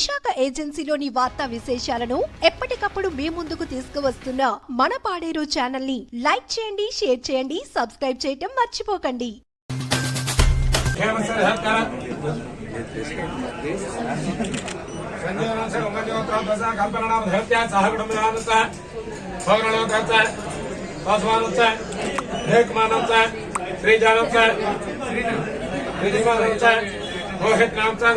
విశాఖ ఏజెన్సీలోని వార్తా విశేషాలను ఎప్పటికప్పుడు మీ ముందుకు తీసుకువస్తున్న మన పాడేరు ఛానల్ని లైక్ చేయండి షేర్ చేయండి సబ్స్క్రైబ్ చేయటం మర్చిపోకండి సార్ సార్ నామ్ సార్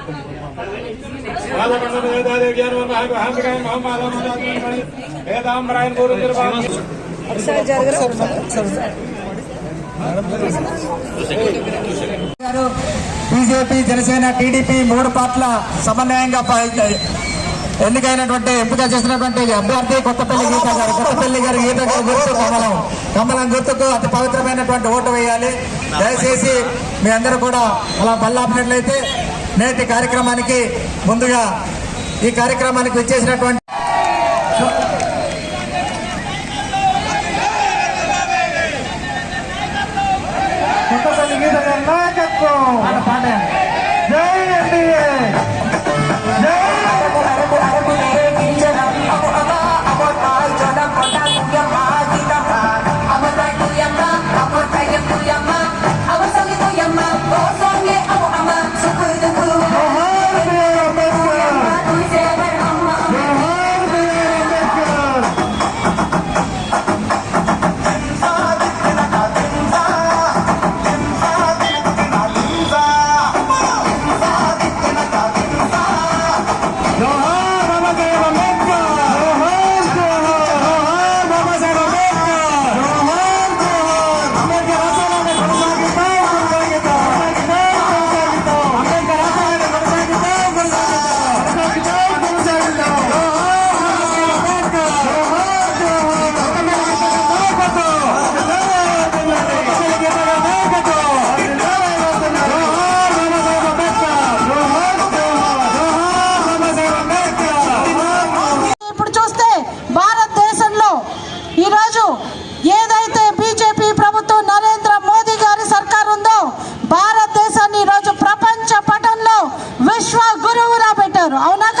బీజేపీ జనసేన టీడీపీ మూడు పార్టీల సమన్వయంగా ఎన్నికైనటువంటి ఎంపిక చేసినటువంటి అభ్యర్థి కొత్తపల్లి గీత గారు. కొత్తపల్లి గారు గీత గారు గుర్తు కమలం. కమలం గుర్తుకు అతి పవిత్రమైనటువంటి ఓటు వేయాలి. దయచేసి మీ అందరూ కూడా అలా బల్లాపినట్లయితే నేటి కార్యక్రమానికి ముందుగా ఈ కార్యక్రమానికి విచ్చేసినటువంటి నాయకత్వం Rồi áo nách.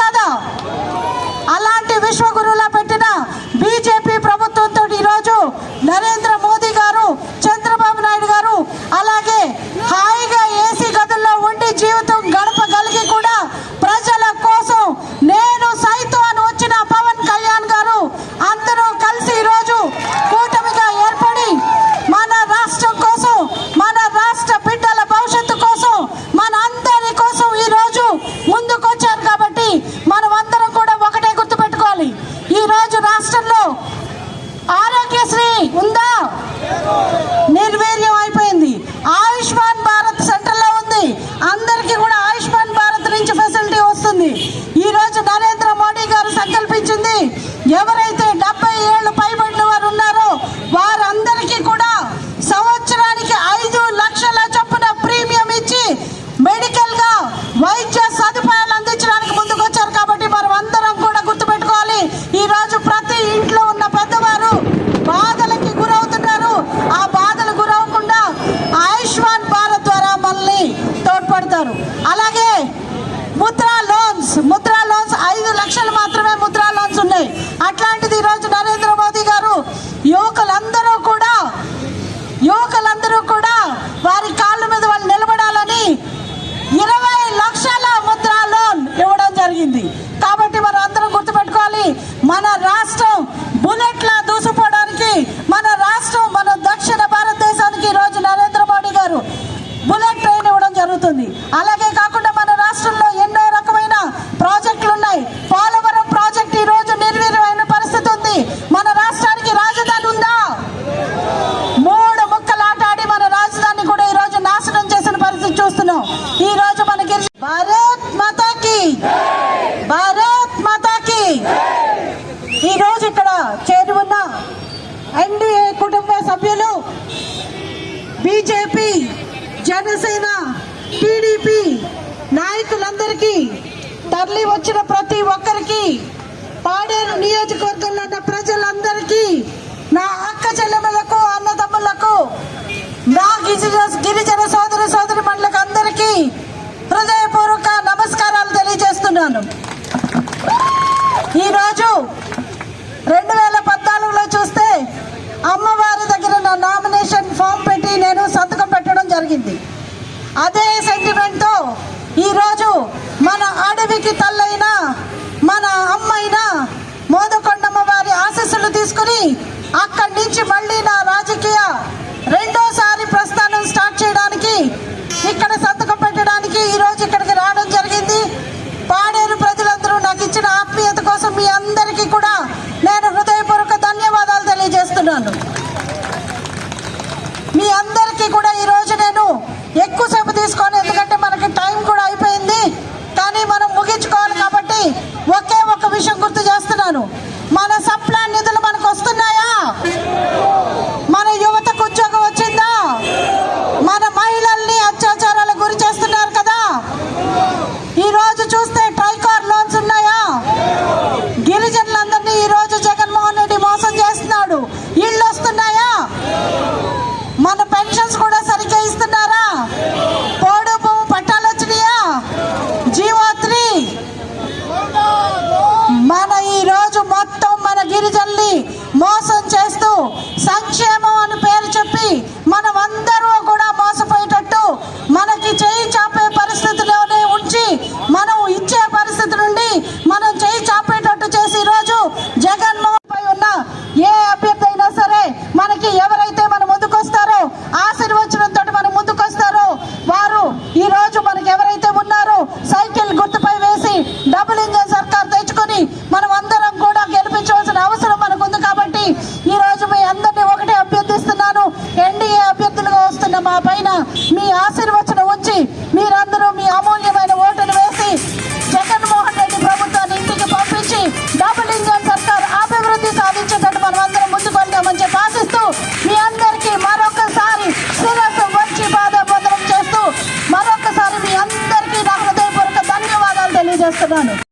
ఎన్డీఏ కుటుంబ సభ్యులు బీజేపీ జనసేన టీడీపీ నాయకులందరికీ తరలి వచ్చిన ప్రతి ఒక్కరికి పాడేరు నియోజకవర్గంలో ఉన్న ప్రజలందరికీ తీసుకుని అక్కడి నుంచి మళ్ళీ నా రాజకీయ రెండోసారి ప్రస్థానం స్టార్ట్ చేయడానికి ఇక్కడ సంతకం పెట్టడానికి ఈరోజు ఇక్కడికి రావడం జరిగింది. పాడేరు ప్రజలందరూ నాకు ఇచ్చిన ఆత్మీయత కోసం మీ అందరికీ కూడా నేను హృదయపూర్వక ధన్యవాదాలు తెలియజేస్తున్నాను. మీ అందరికీ కూడా ఈరోజు నేను ఎక్కువసేపు తీసుకోను ఎందుకంటే మనకి టైం కూడా అయిపోయింది. కానీ మనం ముగించుకోవాలి కాబట్టి ఒకే ఒక విషయం గుర్తు చేస్తున్నాను. మన సప్